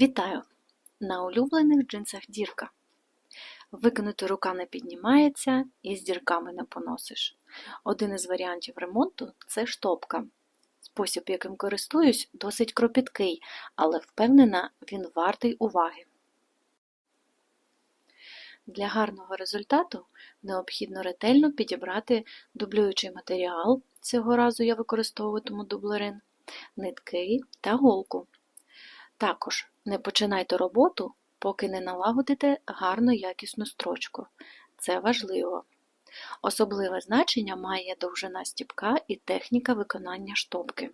Вітаю! На улюблених джинсах дірка. Викинути рука не піднімається і з дірками не поносиш. Один із варіантів ремонту це штопка. Спосіб, яким користуюсь, досить кропіткий, але впевнена, він вартий уваги. Для гарного результату необхідно ретельно підібрати дублюючий матеріал, цього разу я використовуватиму дублерин, нитки та голку. Також не починайте роботу, поки не налагодите гарну якісну строчку. Це важливо. Особливе значення має довжина стіпка і техніка виконання штопки.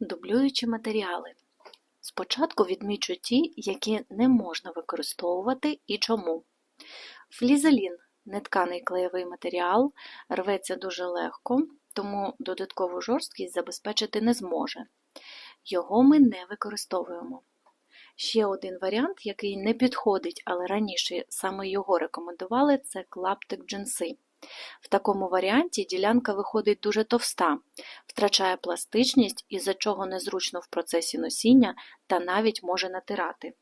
Дублюючі матеріали. Спочатку відмічу ті, які не можна використовувати і чому. Флізелін нетканий клеєвий матеріал, рветься дуже легко, тому додаткову жорсткість забезпечити не зможе. Його ми не використовуємо. Ще один варіант, який не підходить, але раніше саме його рекомендували, це клаптик джинси. В такому варіанті ділянка виходить дуже товста, втрачає пластичність, із-за чого незручно в процесі носіння та навіть може натирати.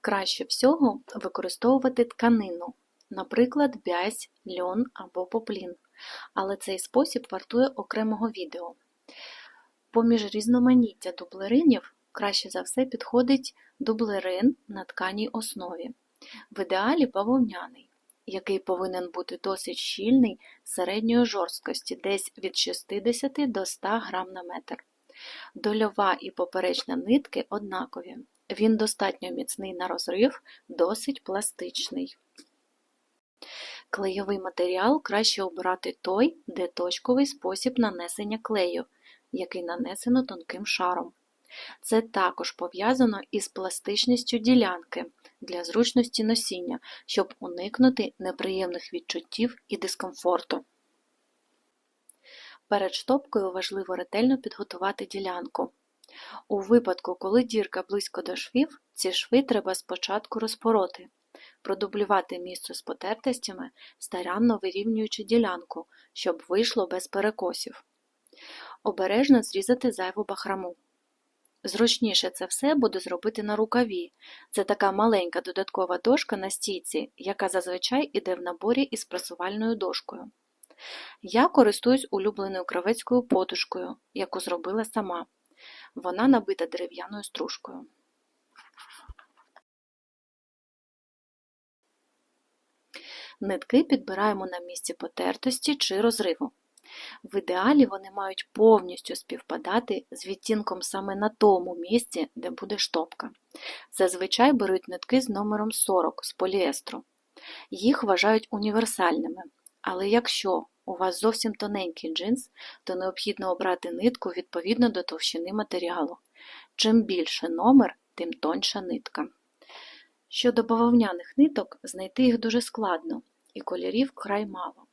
Краще всього використовувати тканину, наприклад, бязь, льон або поплін, але цей спосіб вартує окремого відео. Поміж різноманіття дублеринів краще за все підходить дублерин на тканій основі, в ідеалі бавовняний, який повинен бути досить щільний середньої жорсткості, десь від 60 до 100 г на метр. Дольова і поперечна нитки однакові. Він достатньо міцний на розрив, досить пластичний. Клейовий матеріал краще обирати той, де точковий спосіб нанесення клею, який нанесено тонким шаром. Це також пов'язано із пластичністю ділянки для зручності носіння, щоб уникнути неприємних відчуттів і дискомфорту. Перед штопкою важливо ретельно підготувати ділянку. У випадку, коли дірка близько до швів, ці шви треба спочатку розпороти, продублювати місце з потертостями, старанно вирівнюючи ділянку, щоб вийшло без перекосів. Обережно зрізати зайву бахраму. Зручніше це все буде зробити на рукаві. Це така маленька додаткова дошка на стійці, яка зазвичай іде в наборі із прасувальною дошкою. Я користуюсь улюбленою кравецькою подушкою, яку зробила сама. Вона набита дерев'яною стружкою. Нитки підбираємо на місці потертості чи розриву. В ідеалі вони мають повністю співпадати з відтінком саме на тому місці, де буде штопка. Зазвичай беруть нитки з номером 40 з поліестру. Їх вважають універсальними, але якщо у вас зовсім тоненький джинс, то необхідно обрати нитку відповідно до товщини матеріалу. Чим більше номер, тим тоньша нитка. Щодо бавовняних ниток, знайти їх дуже складно, і кольорів край мало.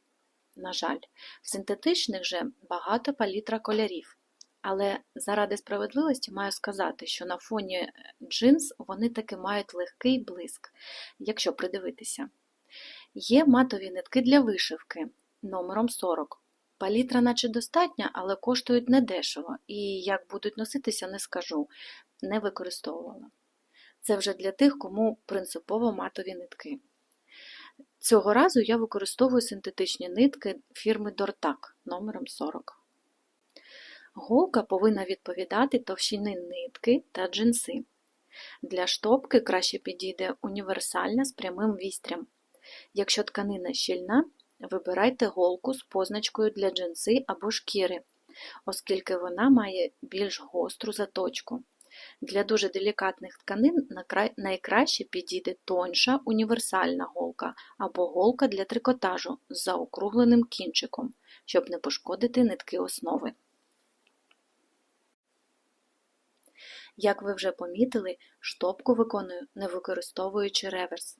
На жаль, в синтетичних же багато палітра кольорів. Але заради справедливості маю сказати, що на фоні джинс вони таки мають легкий блиск, якщо придивитися. Є матові нитки для вишивки номером 40. Палітра наче достатня, але коштують недешево, і як будуть носитися, не скажу, не використовувала. Це вже для тих, кому принципово матові нитки. Цього разу я використовую синтетичні нитки фірми Дортак номером 40. Голка повинна відповідати товщини нитки та джинси. Для штопки краще підійде універсальна з прямим вістрям. Якщо тканина щільна, вибирайте голку з позначкою для джинси або шкіри, оскільки вона має більш гостру заточку. Для дуже делікатних тканин найкраще підійде тоньша універсальна голка або голка для трикотажу з заокругленим кінчиком, щоб не пошкодити нитки основи. Як ви вже помітили, штопку виконую, не використовуючи реверс.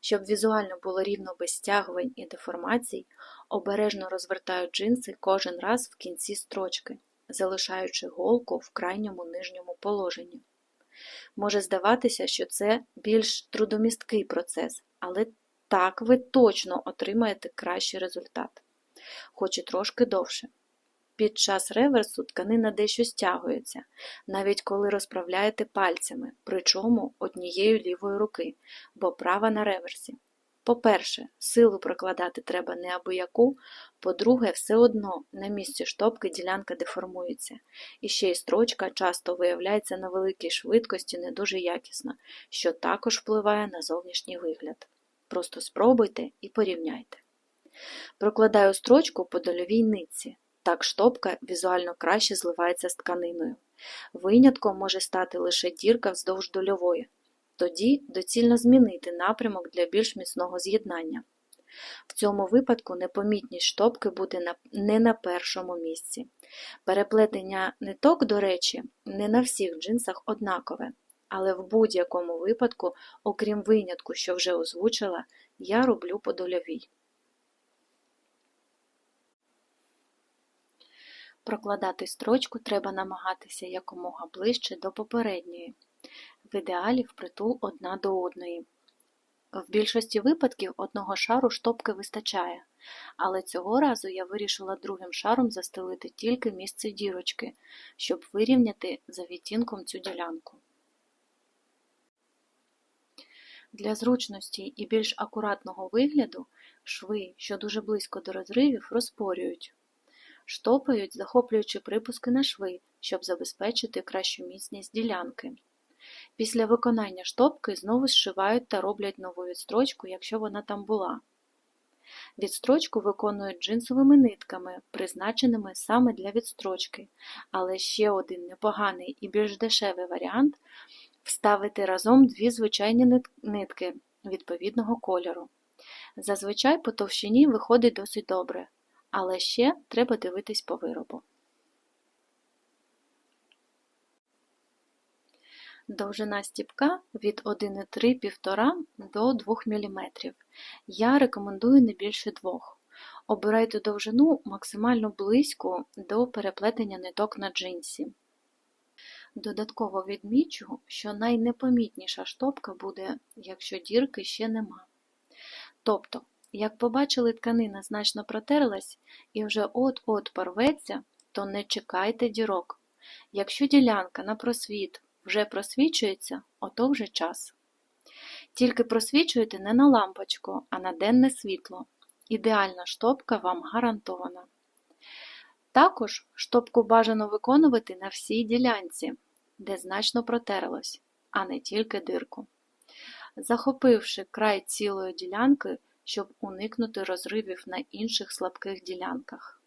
Щоб візуально було рівно без стягувань і деформацій, обережно розвертаю джинси кожен раз в кінці строчки залишаючи голку в крайньому нижньому положенні. Може здаватися, що це більш трудомісткий процес, але так ви точно отримаєте кращий результат, хоч і трошки довше. Під час реверсу тканина дещо стягується, навіть коли розправляєте пальцями, причому однією лівої руки, бо права на реверсі. По-перше, силу прокладати треба не абияку, по-друге, все одно на місці штопки ділянка деформується, і ще й строчка часто виявляється на великій швидкості не дуже якісно, що також впливає на зовнішній вигляд. Просто спробуйте і порівняйте. Прокладаю строчку по дольовій нитці. Так штопка візуально краще зливається з тканиною. Винятком може стати лише дірка вздовж дольової. Тоді доцільно змінити напрямок для більш міцного з'єднання. В цьому випадку непомітність штопки буде не на першому місці. Переплетення ниток, до речі, не на всіх джинсах однакове, але в будь-якому випадку, окрім винятку, що вже озвучила, я роблю по дольовій. Прокладати строчку треба намагатися якомога ближче до попередньої, в ідеалі впритул одна до одної. В більшості випадків одного шару штопки вистачає, але цього разу я вирішила другим шаром застелити тільки місце дірочки, щоб вирівняти за відтінком цю ділянку. Для зручності і більш акуратного вигляду шви, що дуже близько до розривів, розпорюють штопають, захоплюючи припуски на шви, щоб забезпечити кращу міцність ділянки. Після виконання штопки знову зшивають та роблять нову відстрочку, якщо вона там була. Відстрочку виконують джинсовими нитками, призначеними саме для відстрочки, але ще один непоганий і більш дешевий варіант вставити разом дві звичайні нитки відповідного кольору. Зазвичай по товщині виходить досить добре, але ще треба дивитись по виробу. Довжина стіпка від 1,3-1,5 до 2 мм. Я рекомендую не більше 2 Обирайте довжину максимально близько до переплетення ниток на джинсі. Додатково відмічу, що найнепомітніша штопка буде, якщо дірки ще нема. Тобто як побачили, тканина значно протерлась і вже от-от порветься, то не чекайте дірок. Якщо ділянка на просвіт вже просвічується, ото вже час. Тільки просвічуйте не на лампочку, а на денне світло. Ідеальна штопка вам гарантована. Також штопку бажано виконувати на всій ділянці, де значно протерлось, а не тільки дирку. Захопивши край цілої ділянки, щоб уникнути розривів на інших слабких ділянках.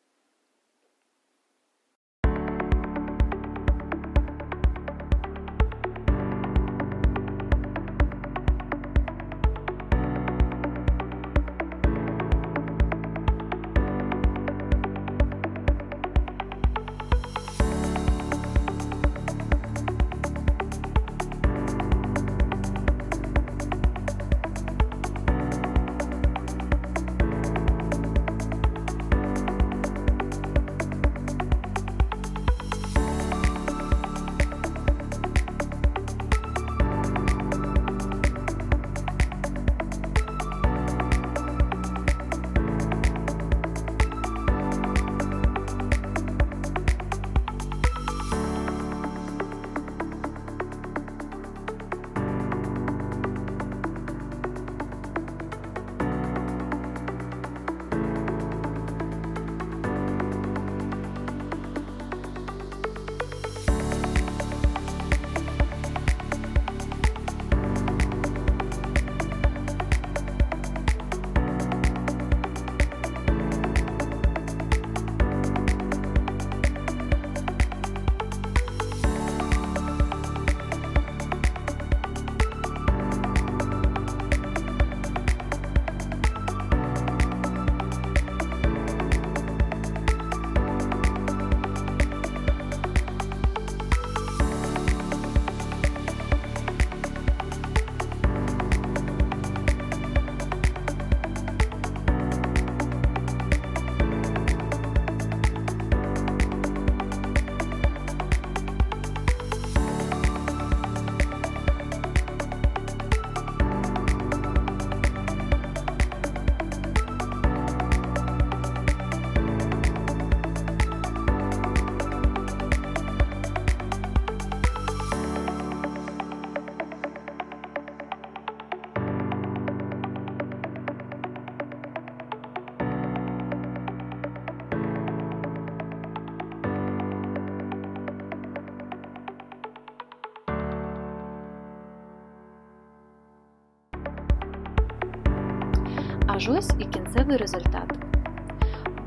Аж ось і кінцевий результат.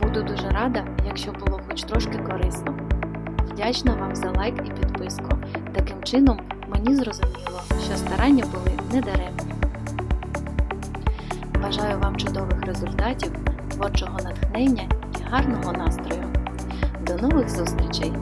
Буду дуже рада, якщо було хоч трошки корисно. Вдячна вам за лайк і підписку. Таким чином мені зрозуміло, що старання були недаремні. Бажаю вам чудових результатів, творчого натхнення і гарного настрою. До нових зустрічей!